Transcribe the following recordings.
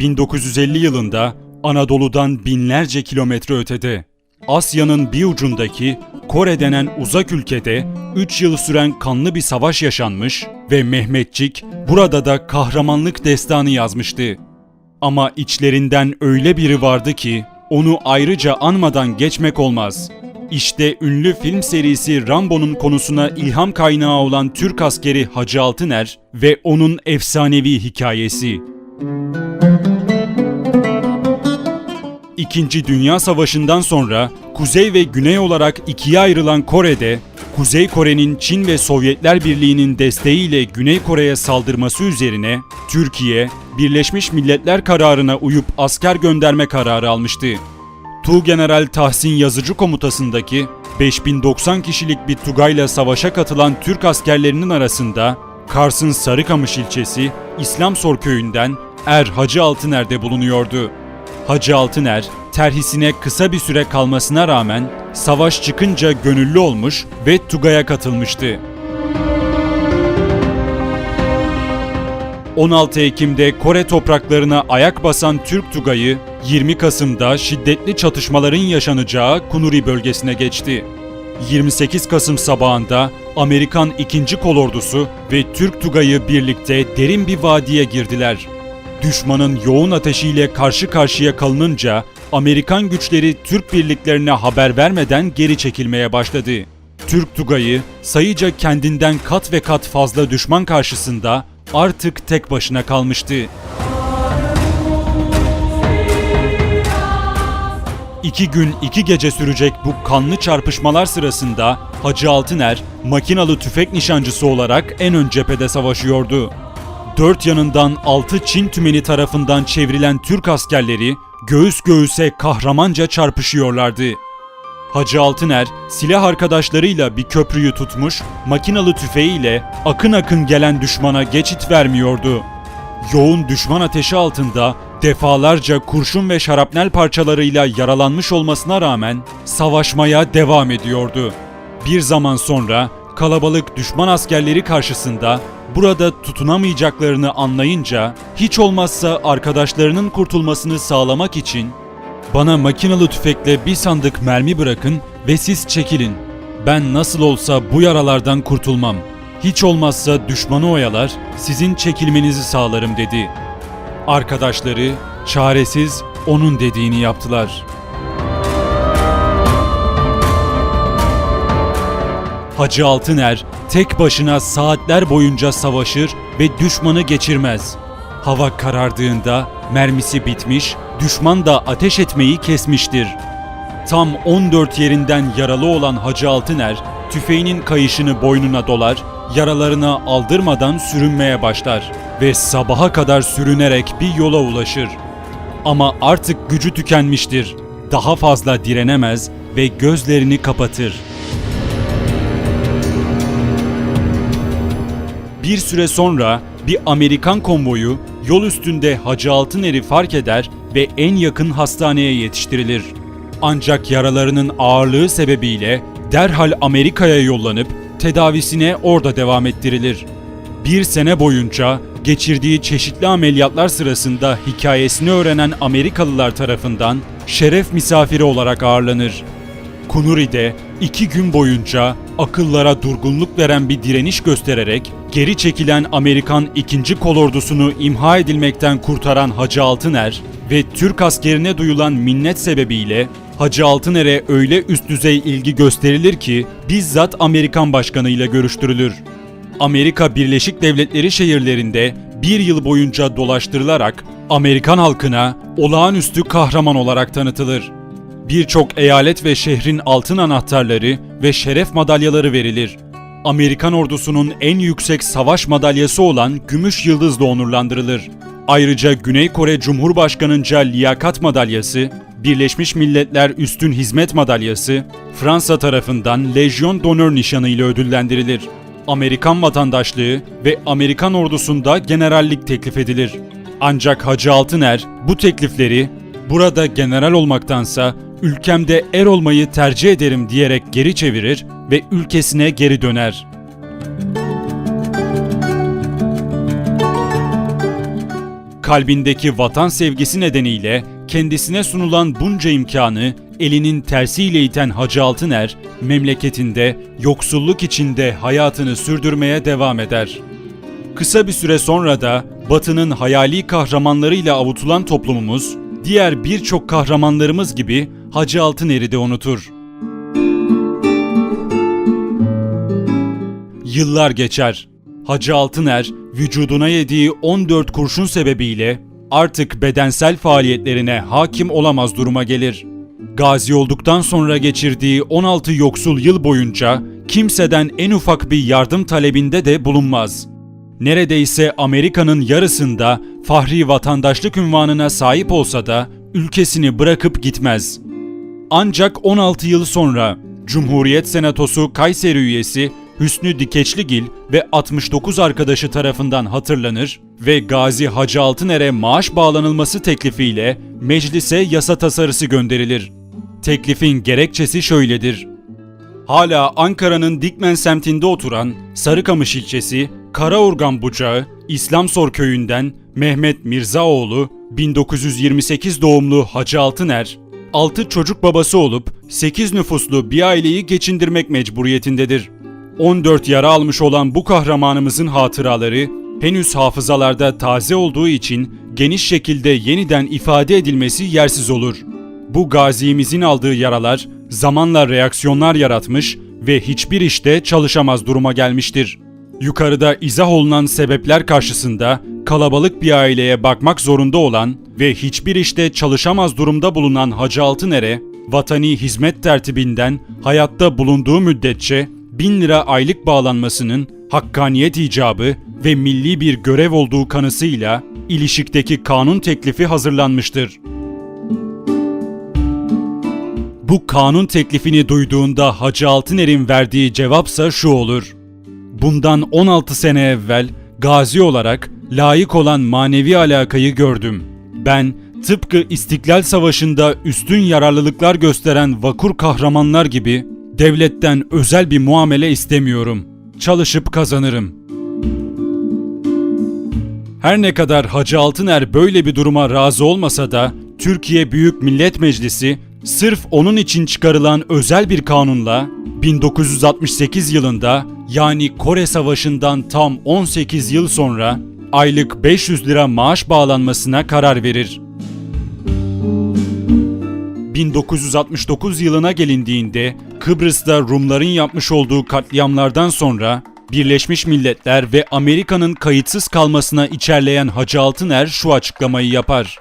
1950 yılında Anadolu'dan binlerce kilometre ötede, Asya'nın bir ucundaki Kore denen uzak ülkede 3 yıl süren kanlı bir savaş yaşanmış ve Mehmetçik burada da kahramanlık destanı yazmıştı. Ama içlerinden öyle biri vardı ki onu ayrıca anmadan geçmek olmaz. İşte ünlü film serisi Rambo'nun konusuna ilham kaynağı olan Türk askeri Hacı Altıner ve onun efsanevi hikayesi. İkinci Dünya Savaşı'ndan sonra kuzey ve güney olarak ikiye ayrılan Kore'de, Kuzey Kore'nin Çin ve Sovyetler Birliği'nin desteğiyle Güney Kore'ye saldırması üzerine Türkiye, Birleşmiş Milletler kararına uyup asker gönderme kararı almıştı. Tuğgeneral Tahsin Yazıcı komutasındaki 5090 kişilik bir Tugay'la savaşa katılan Türk askerlerinin arasında Kars'ın Sarıkamış ilçesi İslamsor köyünden Er Hacı Altıner'de bulunuyordu. Hacı Altıner, terhisine kısa bir süre kalmasına rağmen savaş çıkınca gönüllü olmuş ve Tugay'a katılmıştı. 16 Ekim'de Kore topraklarına ayak basan Türk Tugayı, 20 Kasım'da şiddetli çatışmaların yaşanacağı Kunuri bölgesine geçti. 28 Kasım sabahında Amerikan 2. Kolordusu ve Türk Tugayı birlikte derin bir vadiye girdiler. Düşmanın yoğun ateşiyle karşı karşıya kalınınca Amerikan güçleri Türk birliklerine haber vermeden geri çekilmeye başladı. Türk Tugayı sayıca kendinden kat ve kat fazla düşman karşısında artık tek başına kalmıştı. İki gün iki gece sürecek bu kanlı çarpışmalar sırasında Hacı Altıner makinalı tüfek nişancısı olarak en ön cephede savaşıyordu. Dört yanından altı Çin tümeni tarafından çevrilen Türk askerleri göğüs göğüse kahramanca çarpışıyorlardı. Hacı Altıner silah arkadaşlarıyla bir köprüyü tutmuş, makinalı tüfeğiyle akın akın gelen düşmana geçit vermiyordu. Yoğun düşman ateşi altında defalarca kurşun ve şarapnel parçalarıyla yaralanmış olmasına rağmen savaşmaya devam ediyordu. Bir zaman sonra kalabalık düşman askerleri karşısında burada tutunamayacaklarını anlayınca hiç olmazsa arkadaşlarının kurtulmasını sağlamak için bana makinalı tüfekle bir sandık mermi bırakın ve siz çekilin. Ben nasıl olsa bu yaralardan kurtulmam. Hiç olmazsa düşmanı oyalar, sizin çekilmenizi sağlarım dedi. Arkadaşları çaresiz onun dediğini yaptılar. Hacı Altıner tek başına saatler boyunca savaşır ve düşmanı geçirmez. Hava karardığında mermisi bitmiş, düşman da ateş etmeyi kesmiştir. Tam 14 yerinden yaralı olan Hacı Altıner, tüfeğinin kayışını boynuna dolar, yaralarına aldırmadan sürünmeye başlar ve sabaha kadar sürünerek bir yola ulaşır. Ama artık gücü tükenmiştir. Daha fazla direnemez ve gözlerini kapatır. Bir süre sonra bir Amerikan konvoyu yol üstünde Hacı Altıner'i fark eder ve en yakın hastaneye yetiştirilir. Ancak yaralarının ağırlığı sebebiyle derhal Amerika'ya yollanıp tedavisine orada devam ettirilir. Bir sene boyunca geçirdiği çeşitli ameliyatlar sırasında hikayesini öğrenen Amerikalılar tarafından şeref misafiri olarak ağırlanır. Kunuri'de iki gün boyunca akıllara durgunluk veren bir direniş göstererek geri çekilen Amerikan 2. kolordusunu imha edilmekten kurtaran Hacı Altıner ve Türk askerine duyulan minnet sebebiyle Hacı Altıner'e öyle üst düzey ilgi gösterilir ki bizzat Amerikan başkanıyla görüştürülür. Amerika Birleşik Devletleri şehirlerinde bir yıl boyunca dolaştırılarak Amerikan halkına olağanüstü kahraman olarak tanıtılır birçok eyalet ve şehrin altın anahtarları ve şeref madalyaları verilir. Amerikan ordusunun en yüksek savaş madalyası olan Gümüş Yıldızla onurlandırılır. Ayrıca Güney Kore Cumhurbaşkanınca Liyakat Madalyası, Birleşmiş Milletler Üstün Hizmet Madalyası, Fransa tarafından Lejyon Donör nişanı ile ödüllendirilir. Amerikan vatandaşlığı ve Amerikan ordusunda generallik teklif edilir. Ancak Hacı Altıner bu teklifleri burada general olmaktansa ülkemde er olmayı tercih ederim diyerek geri çevirir ve ülkesine geri döner. Kalbindeki vatan sevgisi nedeniyle kendisine sunulan bunca imkanı elinin tersiyle iten Hacı Altıner, memleketinde yoksulluk içinde hayatını sürdürmeye devam eder. Kısa bir süre sonra da Batı'nın hayali kahramanlarıyla avutulan toplumumuz, diğer birçok kahramanlarımız gibi Hacı Altıner'i de unutur. Yıllar geçer. Hacı Altıner, vücuduna yediği 14 kurşun sebebiyle artık bedensel faaliyetlerine hakim olamaz duruma gelir. Gazi olduktan sonra geçirdiği 16 yoksul yıl boyunca kimseden en ufak bir yardım talebinde de bulunmaz. Neredeyse Amerika'nın yarısında fahri vatandaşlık ünvanına sahip olsa da ülkesini bırakıp gitmez. Ancak 16 yıl sonra Cumhuriyet Senatosu Kayseri üyesi Hüsnü Dikeçligil ve 69 arkadaşı tarafından hatırlanır ve Gazi Hacı Altıner'e maaş bağlanılması teklifiyle meclise yasa tasarısı gönderilir. Teklifin gerekçesi şöyledir. Hala Ankara'nın Dikmen semtinde oturan Sarıkamış ilçesi Karaorgan Bucağı İslamsor köyünden Mehmet Mirzaoğlu 1928 doğumlu Hacı Altıner 6 çocuk babası olup 8 nüfuslu bir aileyi geçindirmek mecburiyetindedir. 14 yara almış olan bu kahramanımızın hatıraları henüz hafızalarda taze olduğu için geniş şekilde yeniden ifade edilmesi yersiz olur. Bu gazimizin aldığı yaralar zamanla reaksiyonlar yaratmış ve hiçbir işte çalışamaz duruma gelmiştir. Yukarıda izah olunan sebepler karşısında kalabalık bir aileye bakmak zorunda olan ve hiçbir işte çalışamaz durumda bulunan Hacı Altıner'e vatani hizmet tertibinden hayatta bulunduğu müddetçe 1000 lira aylık bağlanmasının hakkaniyet icabı ve milli bir görev olduğu kanısıyla ilişikteki kanun teklifi hazırlanmıştır. Bu kanun teklifini duyduğunda Hacı Altıner'in verdiği cevapsa şu olur. Bundan 16 sene evvel gazi olarak layık olan manevi alakayı gördüm. Ben tıpkı İstiklal Savaşı'nda üstün yararlılıklar gösteren vakur kahramanlar gibi devletten özel bir muamele istemiyorum. Çalışıp kazanırım. Her ne kadar Hacı Altıner böyle bir duruma razı olmasa da Türkiye Büyük Millet Meclisi sırf onun için çıkarılan özel bir kanunla 1968 yılında yani Kore Savaşı'ndan tam 18 yıl sonra aylık 500 lira maaş bağlanmasına karar verir. 1969 yılına gelindiğinde Kıbrıs'ta Rumların yapmış olduğu katliamlardan sonra Birleşmiş Milletler ve Amerika'nın kayıtsız kalmasına içerleyen Hacı Altıner şu açıklamayı yapar.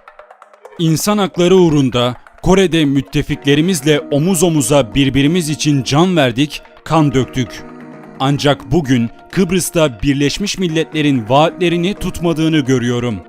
İnsan hakları uğrunda Kore'de müttefiklerimizle omuz omuza birbirimiz için can verdik, kan döktük. Ancak bugün Kıbrıs'ta Birleşmiş Milletler'in vaatlerini tutmadığını görüyorum.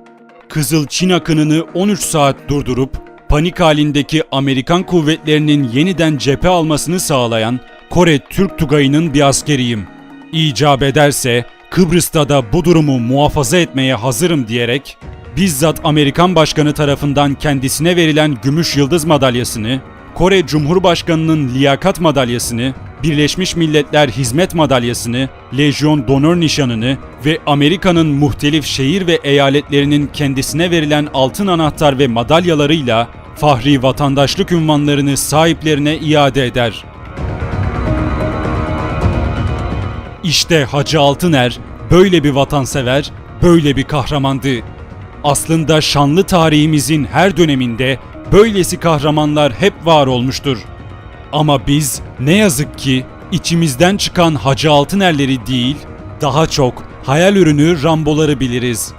Kızıl Çin akınını 13 saat durdurup panik halindeki Amerikan kuvvetlerinin yeniden cephe almasını sağlayan Kore Türk Tugayı'nın bir askeriyim. İcap ederse Kıbrıs'ta da bu durumu muhafaza etmeye hazırım diyerek bizzat Amerikan Başkanı tarafından kendisine verilen Gümüş Yıldız Madalyasını, Kore Cumhurbaşkanı'nın Liyakat Madalyasını, Birleşmiş Milletler Hizmet Madalyasını, Lejyon Donör Nişanını ve Amerika'nın muhtelif şehir ve eyaletlerinin kendisine verilen altın anahtar ve madalyalarıyla fahri vatandaşlık ünvanlarını sahiplerine iade eder. İşte Hacı Altıner böyle bir vatansever, böyle bir kahramandı. Aslında şanlı tarihimizin her döneminde böylesi kahramanlar hep var olmuştur. Ama biz ne yazık ki içimizden çıkan Hacı Altınerleri değil, daha çok hayal ürünü Ramboları biliriz.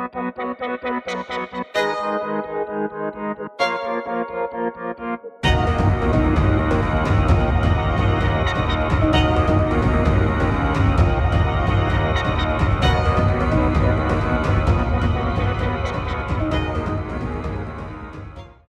Thank you.